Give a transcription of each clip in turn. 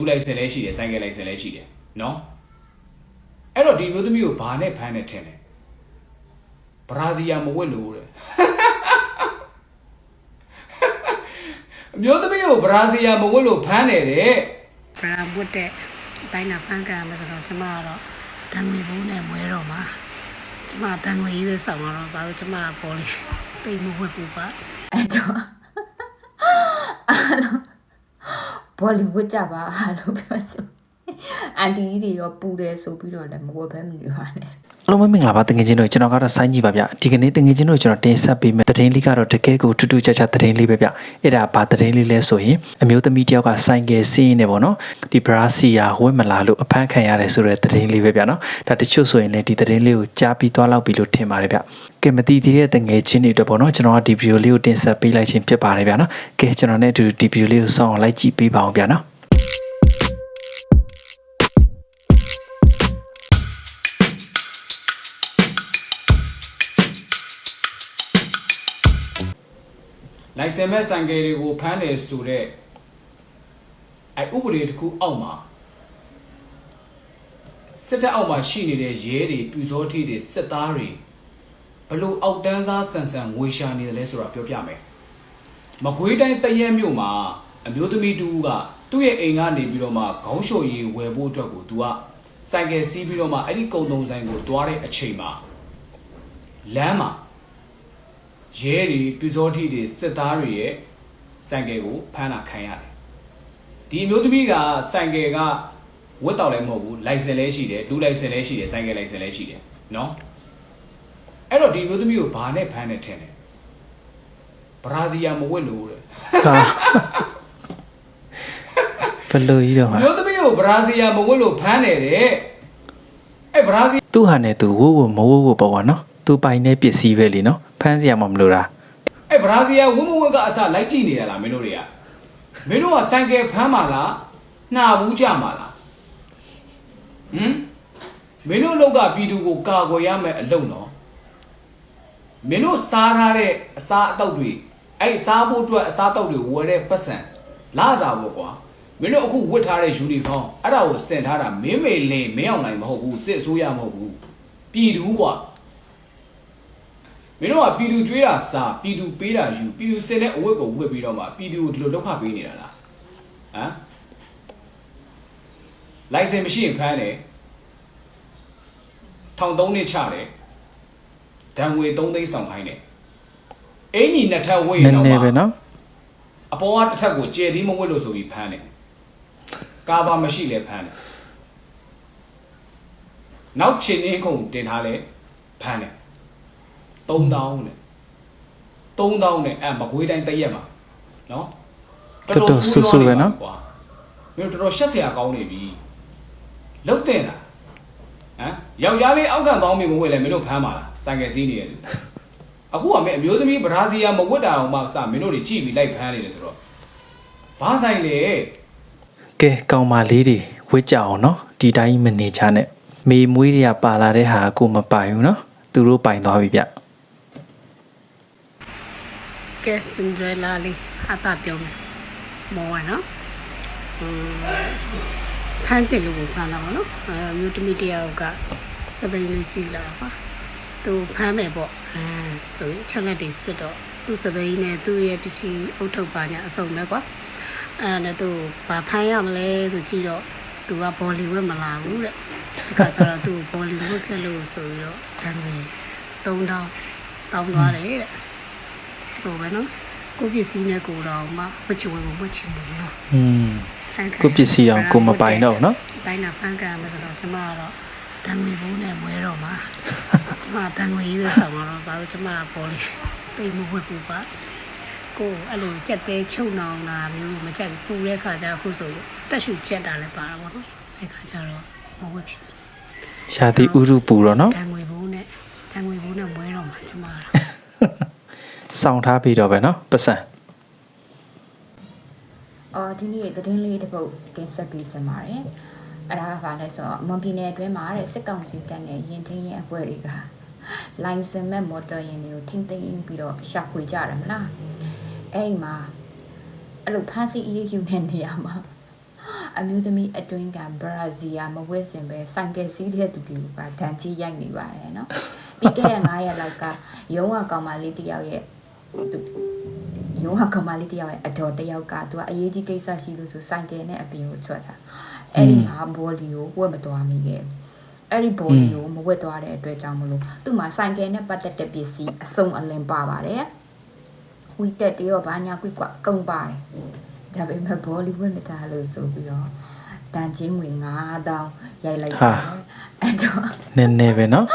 လူလိုက်စင်လည်းရှိတယ်ဆိုင်ကယ်လိုက်စင်လည်းရှိတယ်နော်အဲ့တော့ဒီမျိုးသမီးကိုဘာနဲ့ဖမ်းနေထင်လဲဘရာဇီးယာမဝစ်လို့တဲ့အမျိုးသမီးကိုဘရာဇီးယာမဝစ်လို့ဖမ်းတယ်တဲ့ဘရာဝတ်တဲ့အတိုင်းနာဖန်ကန်မယ်ဆိုတော့ကျမကတော့တံငွေဘုံနဲ့မွဲတော့မှာကျမတံငွေကြီးပဲဆောင်တော့ဘာလို့ကျမကပေါ်လေတိတ်မဝတ်ဘူးပါအဲ့တော့အားလုံး ဘောလီဝုဒ်ကြပါလို့ပြောချင်အန်တီကြီးတွေရောပူတယ်ဆိုပြီးတော့လည်းမဝတ်ဘဲမနေပါနဲ့အား လုံးပဲမင်္ဂလာပါတငယ်ချင်းတို့ကျွန်တော်ကတော့စိုင်းကြီးပါဗျဒီကနေ့တငယ်ချင်းတို့ကျွန်တော်တင်ဆက်ပေးမယ့်သတင်းလေးကတော့တကယ်ကိုထူးထူးခြားခြားသတင်းလေးပဲဗျအဲ့ဒါဘာသတင်းလေးလဲဆိုရင်အမျိုးသမီးတစ်ယောက်ကဆိုင်ကယ်စီးရင်းနေပေါ့နော်ဒီဘရာစီယာဝက်မလာလို့အဖမ်းခံရတယ်ဆိုတဲ့သတင်းလေးပဲဗျနော်ဒါတချို့ဆိုရင်လည်းဒီသတင်းလေးကိုကြားပြီးသွားလောက်ပြီလို့ထင်ပါတယ်ဗျကဲမတိသေးတဲ့တငယ်ချင်းတွေအတွက်ပေါ့နော်ကျွန်တော်ကဒီဗီဒီယိုလေးကိုတင်ဆက်ပေးလိုက်ခြင်းဖြစ်ပါတယ်ဗျနော်ကဲကျွန်တော်နဲ့အတူဒီဗီဒီယိုလေးကိုစောင့်အောင်လိုက်ကြည့်ပေးပါအောင်ဗျနော် လိုင်စင်မဲ့ဆိုင်ကယ်တွေကိုဖမ်းတယ်ဆိုတော့အဲဥပဒေတစ်ခုအောက်မှာစစ်တပ်အောက်မှာရှိနေတဲ့ရဲတွေပြူစောတိတွေစစ်သားတွေဘလို့အောက်တန်းစားဆန်ဆန်ငွေရှာနေတယ်လဲဆိုတာပြောပြမယ်မကွေးတိုင်းတရက်မြို့မှာအမျိုးသမီးတူကသူ့ရဲ့အိမ်ကနေပြီးတော့မှခေါင်းလျှိုရည်ဝယ်ဖို့အတွက်ကိုသူကဆိုင်ကယ်စီးပြီးတော့မှအဲ့ဒီကုံတုံဆိုင်ကိုတွားတဲ့အချိန်မှာလမ်းမှာ ရဲတွေပြူစောတိတွေစစ်သားတွေရဲ့ဆိုင်ကယ်ကိုဖမ်းတာခံရတယ်ဒီအမျိုးသမီးကဆိုင်ကယ်ကဝတ်တော်လည်းမဟုတ်ဘူးလိုင်စင်လည်းရှိတယ်လူလိုင်စင်လည်းရှိတယ်ဆိုင်ကယ်လိုင်စင်လည်းရှိတယ်နော်အဲ့တော့ဒီအမျိုးသမီးကိုဘာနဲ့ဖမ်းနေထင်တယ်ဘရာဇီးယာမဝတ်လို့တဲ့ဟာဘယ်လိုကြီးတော့အမှာမျိုးသမီးကိုဘရာဇီးယာမဝတ်လို့ဖမ်းတယ်တဲ့အဲ့ဘရာဇီး သူ့ဟာနဲ့သူဝိုးဝိုးမဝိုးဝိုးပေါ့ကွာနော်သူပိုင်တဲ့ပစ္စည်းပဲလीနော်ဖမ်းစရာမှမလိုတာအဲ့ဘရာဇီးယာဝတ်မဝတ်ကအစလိုက်ကြည့်နေတာလားမင်းတို့တွေကမင်းတို့ကဆိုင်ကယ်ဖမ်းမှာလားနှာဘူးကြမှာလားဟမ်မင်းတို့အလောက်ကပြည်သူကိုကာကွယ်ရမယ်အလုပ်နော်မင်းတို့စားထားတဲ့အစားအသောက်တွေအဲ့စားဖို့အတွက်အစားအသောက်တွေဝယ်တဲ့ပတ်စံလာစားဖို့ကွာ မင်းတို့အခုဝတ်ထားတဲ့ယူနီဖောင်းအဲ့ဒါကိုဆင်ထားတာမင်းမေလင်မင်းအောင်နိုင်မဟုတ်ဘူးစစ်အစိုးရမဟုတ်ဘူးပြည်သူကွာမင်းတို့ကပြည်သူကြွေးတာစားပြည်သူပေးတာယူပြည်သူစင်တဲ့အဝတ်ကိုဝတ်ပြီးတော့မှပြည်သူကိုဒီလိုဒုက္ခပေးနေတာလားဟမ်လိုင်စင်မရှိရင်ဖမ်းတယ်ထောင်3နှစ်ချတယ်ဒဏ်ငွေ3သိန်းဆောင်ခိုင်းတယ်အင်းကြီးနှစ်ထပ်ဝေးနရင်ည်းတော့နည်းပဲနော်အပေါ်ကတစ်ထပ်ကိုကျယ်သီးမဝတ်လို့ဆိုပြီးဖမ်းတယ် ကာဗာမရှိလဲဖမ်းတယ်နောက်ခြေရင်းခုံတင်ထားလဲဖမ်းတယ်3000နဲ့3000နဲ့အဲမကွေးတိုင်းတရက်မှာနော်တော်တော်ဆူဆူပဲနော်မင်းတော်တော်ရှက်စရာကောင်းနေပြီလုတ်တင်လားဟမ်ယောက်ျားလေးအောက်ကန်ပေါင်းမိမဝယ်လဲမင်းတို့ဖမ်းပါလားဆိုင်ကယ်စီးနေတယ်အခုကမင်းအမျိုးသမီးဗရာဇီးယားမဝတ်တာအောင်မှစမင်းတို့တွေကြည့်ပြီးလိုက်ဖမ်းနေတယ်ဆိုတော့ဘာဆိုင်လဲ ကဲကောင်မလေးတွေဝစ်ကြအောင်နော်ဒီတိုင်းမနေချနဲ့မေမွေးတွေကပါလာတဲ့ဟာကိုမပိုင်ဘူးနော်သူတို့ပိုင်သွားပြီဗျကဲစင်ဒရလာလေးဟာတာပြောမယ်မောရနော်อืมဖမ်းချင်လို့ကိုဖမ်းတာပါနော်အဲမြို့တမီတယောက်ကစပိန်လေးစီလာပါသူဖမ်းမယ်ပေါ့အဲဆိုရင်ချက်လက်တွေစစ်တော့သူစပိန်နဲ့သူ့ရဲ့ပစ္စည်းအုပ်ထုတ်ပါညာအစုံပဲကွာ အဲ့ဒါနဲ့သူဘာဖမ်းရမလဲဆိုကြည့်တော့သူကဘောလီဝက်မလာဘူးတဲ့အခါကျတော့သူဘောလီဝက်ခဲ့လို့ဆိုပြီးတော့တန်ငယ်3000တောင်းသွားတယ်တဲ့ဟိုပဲနော်ကိုယ့်ပစ္စည်းနဲ့ကိုယ်တော်မှဝတ်ချင်ဝင်မဝတ်ချင်ဘူးနော်อืมကိုယ့်ပစ္စည်းအောင်ကိုမပိုင်တော့ဘူးနော်တိုင်းနာဖန်ကန်မယ်ဆိုတော့ကျမကတော့တံငွေဘိုးနဲ့မွဲတော့မှာကျမတံငွေကြီးပဲဆောင်တော့ဘာလို့ကျမကပေါ်လေတိတ်မဝတ်ဘူးပါ ကိုယ်အဲ့လိုကြက်သေးချုံနောင်တာမျိုးမကြိုက်ဘူးပူတဲ့ခါကျအခုဆိုတက်ရှူကြက်တာလည်းပါတာပေါ့နော်အဲ့ခါကျတော့မဝတ်ဖြစ်ဘူးရှာတိဥရုပူတော့နော်တံငွေဘိုးနဲ့တံငွေဘိုးနဲ့မွဲတော့မှာကျမကတော့စောင့်ထားပြီးတော့ပဲနော်ပတ်စံအော်ဒီနေ့သတင်းလေးတစ်ပုဒ်တင်ဆက်ပေးချင်ပါတယ်အဲ့ဒါကဘာလဲဆိုတော့မွန်ပြည်နယ်အတွင်းမှာတဲ့စစ်ကောင်စီတပ်နဲ့ရင်ထင်းရဲ့အဖွဲ့တွေကလိုင်စင်မဲ့မော်တော်ယာဉ်တွေကိုထိမ့်သိမ်းပြီးတော့ရှာဖွေကြတယ်မလား အဲ့ဒီမှာအဲ့လိုဖမ်းဆီးအရေးယူနေနေရမှာအမျိုးသမီးအတွင်းကဘရာဇီးယာမဝဲစင်ပဲဆိုင်ကယ်စီးတဲ့သူတွေကဒဏ်ကြီးရိုက်နေပါတယ်နော်ပြီးခဲ့တဲ့9ရက်လောက်ကရုံးကကောင်မလေးတစ်ယောက်ရဲ့သူရုံးကကောင်မလေးတစ်ယောက်ရဲ့အတော်တစ်ယောက်ကသူကအရေးကြီးကိစ္စရှိလို့ဆိုဆိုင်ကယ်နဲ့အပြင်ကိုချွတ်တာအဲ့ဒီမှာဘောလီကိုဝက်မတော်မိခဲ့ဘူးအဲ့ဒီဘောလီကိုမဝက်သွားတဲ့အတွက်ကြောင့်မလို့သူ့မှာဆိုင်ကယ်နဲ့ပတ်သက်တဲ့ပစ္စည်းအစုံအလင်ပါပါတယ် ဝီတက်တရောဘာညာကွိကွကုံပါတယ်ဒါပေမဲ့ဘောလီဝက်မတားလို့ဆိုပြီးတော့တန်ချင်းဝင်9000ရိုက်လိုက်တယ်အဲ့တော့နည်းနည်းပဲနော်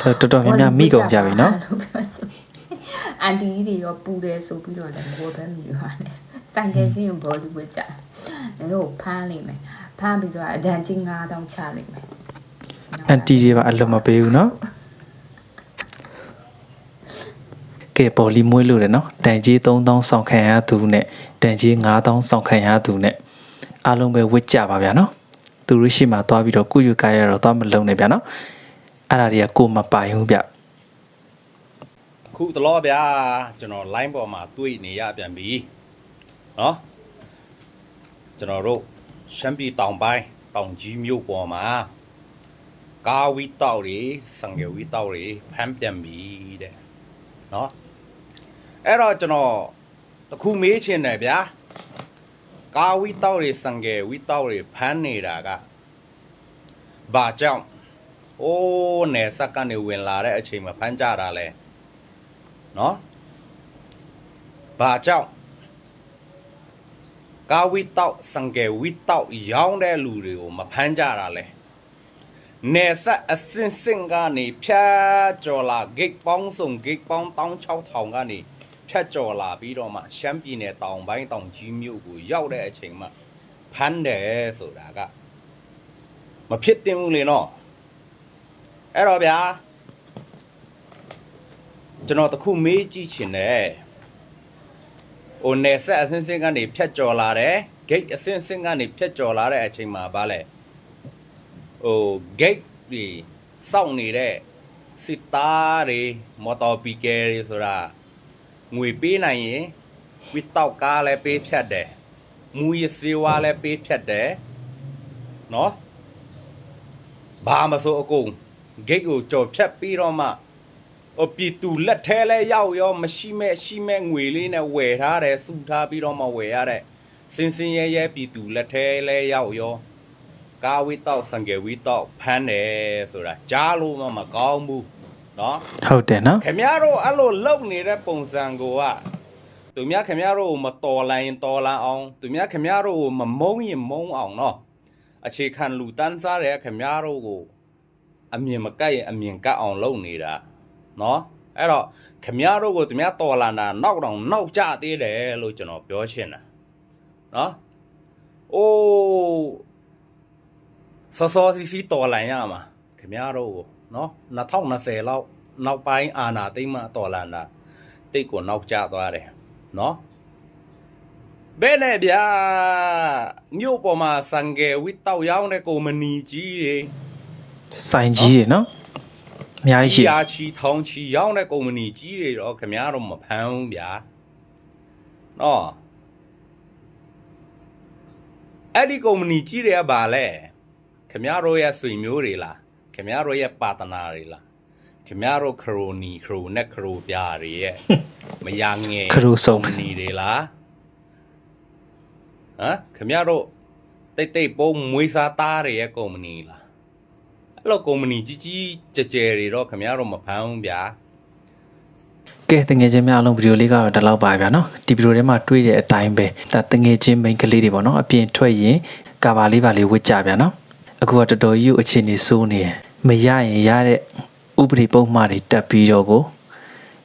တော်တော်များများမိကုန်ကြပြီနော်အန်တီတွေရောပူတယ်ဆိုပြီးတော့လည်းဘောပဲမြူရတယ်ဆိုင်ကယ်စင်းဘောလီဝက်ကြတယ်တို့ဖမ်းလိမ့်မယ်ဖမ်းပြီးတော့အဒန်ချင်း9000ချလိမ့်မယ်အန်တီတွေပါအလွတ်မပေးဘူးနော် ကဲပေါ်လီမွေးလို့တယ်နော်တန်ကြီး3000ဆောင်ခံရသူနဲ့တန်ကြီး9000ဆောင်ခံရသူနဲ့အားလုံးပဲဝစ်ကြပါဗျာနော်သူတို့ရှိမှသွားပြီးတော့ကုယူကာရတော့သွားမလုံနဲ့ဗျာနော်အဲ့ဒါတွေကကိုမပိုင်ဘူးဗျခုတလောဗျာကျွန်တော် line ပေါ်မှာတွေ့နေရပြန်ပြီနော်ကျွန်တော်တို့ရှမ်းပြည်တောင်ပိုင်းတောင်ကြီးမြို့ပေါ်မှာကာဝီတောက်တွေစံငယ်ဝီတောက်တွေဖမ်းပြန်ပြီတဲ့နော် အဲ့တော့ကျွန်တော်တခုမေးချင်တယ်ဗျာကာဝီတောက်တွေစံငယ်ဝီတောက်တွေဖမ်းနေတာကဘာကြောင့်အိုးနယ်စက်ကနေဝင်လာတဲ့အချိန်မှာဖမ်းကြတာလဲနော်ဘာကြောင့်ကာဝီတောက်စံကယ်ဝီတောက်ရောင်းတဲ့လူတွေကိုမဖမ်းကြတာလဲနေဆက်အစင်စင်ကနေဖြတ်ကျော်လာဂိတ်ပေါင်းစုံဂိတ်ပေါင်း16000ကနေ ဖြတ်ကျော်လာပြီးတော့မှရှမ်းပြည်နယ်တောင်ပိုင်းတောင်ကြီးမြို့ကိုရောက်တဲ့အချိန်မှာဖမ်းတယ်ဆိုတာကမဖြစ်တင်ဘူးလေနော်အဲ့တော့ဗျာကျွန်တော်တခုမေးကြည့်ချင်တယ်။ဟိုနယ်ဆက်အစင်းစင်းကနေဖြတ်ကျော်လာတယ်။ gate အစင်းစင်းကနေဖြတ်ကျော်လာတဲ့အချိန်မှာဗာလဲ။ဟို gate ဒီစောင့်နေတဲ့စစ်သားတွေမော်တော်ပီကယ်တွေဆိုတာ ငွေပေးနိုင်ရင်ဝီတောက်ကားလည်းပေးဖြတ်တယ်။မူရစေဝါလည်းပေးဖြတ်တယ်။နော်။ဘာမဆိုအကုန် gate ကိုကြော်ဖြတ်ပြီးတော့မှဟိုပြည်သူလက်ထဲလဲရောက်ရောမရှိမဲ့ရှိမဲ့ငွေလေးနဲ့ဝယ်ထားတယ်စုထားပြီးတော့မှဝယ်ရတဲ့စင်စင်ရဲရဲပြည်သူလက်ထဲလဲရောက်ရောကာဝီတောက်စံငယ်ဝီတောက်ဖမ်းတယ်ဆိုတာကြားလို့မှမကောင်းဘူး နော်ဟုတ်တယ်နော်ခင်ဗျားတို့အဲ့လိုလုံနေတဲ့ပုံစံကိုကသူများခင်ဗျားတို့ကိုမတော်လိုင်းတော်လန်းအောင်သူများခင်ဗျားတို့ကိုမမုန်းရင်မုန်းအောင်နော်အခြေခံလူတန်းစားတဲ့ခင်ဗျားတို့ကိုအမြင်မကတ်ရင်အမြင်ကတ်အောင်လုပ်နေတာနော်အဲ့တော့ခင်ဗျားတို့ကိုသူများတော်လာတာနောက်တော့နောက်ကျသေးတယ်လို့ကျွန်တော်ပြောချင်တာနော်အိုးစောစောစီစီတော်လာရမှာခင်ဗျားတို့ကို နော်2020လောက်နောက်ပိုင်းအာနာသိမ့်မှတော်လာတာတိတ်ကိုနောက်ကျသွားတယ်နော်ဘယ်နဲ့ဗျာမြို့ပေါ်မှာစံငယ်ဝီတောက်ရောင်းတဲ့ကုမ္ပဏီကြီးတွေစိုင်ကြီးတွေနော်အများကြီးရှိတယ်ရာချီထောင်ချီရောင်းတဲ့ကုမ္ပဏီကြီးတွေတော့ခင်ဗျားတို့မဖမ်းဘူးဗျာနော်အဲ့ဒီကုမ္ပဏီကြီးတွေကဘာလဲခင်ဗျားတို့ရဲ့ဆွေမျိုးတွေလား ခင်ဗျားတို့ရဲ့ပါတနာတွေလားခင်ဗျားတို့ခရိုနီခရိုနဲ့ခရိုပြားတွေရဲ့မယာငယ်ခရိုစုံကုမ္ပဏီတွေလားဟမ်ခင်ဗျားတို့တိတ်တိတ်ပုံမွေးစားသားတွေရဲ့ကုမ္ပဏီလားအဲ့လိုကုမ္ပဏီကြီးကြီးကြဲကြဲတွေတော့ခင်ဗျားတို့မဖမ်းဘူးဗျာကဲတငယ်ချင်းများအလုံးဗီဒီယိုလေးကတော့ဒီလောက်ပါဗျာနော်ဒီဗီဒီယိုထဲမှာတွေ့တဲ့အတိုင်းပဲဒါတငယ်ချင်းမိန်းကလေးတွေပေါ့နော်အပြင်ထွက်ရင်ကာဘာလေးပါလေးဝစ်ကြဗျာနော်အခုကတော်တော်ကြီးကိုအခြေအနေစိုးနေရယ် မရရင်ရတဲ့ဥပဒေပုံမှားတွေတက်ပြီးတော့ကို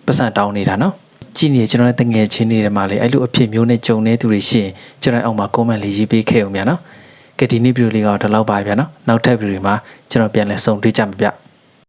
ပတ်စံတောင်းနေတာနော်ကြည့်နေကျွန်တော်ရဲ့တငယ်ချင်းတွေထဲမှာလေအဲ့လိုအဖြစ်မျိုးနဲ့ကြုံနေသူတွေရှိရင်ကျွန်တော်အောက်မှာ comment လေးရေးပေးခဲ့အောင်ဗျာနော်ကဲဒီနေ့ဗီဒီယိုလေးကတော့ဒီလောက်ပါဗျာနော်နောက်ထပ်ဗီဒီယိုမှာကျွန်တော်ပြန်လည်ဆုံတွေ့ကြမှာဗျ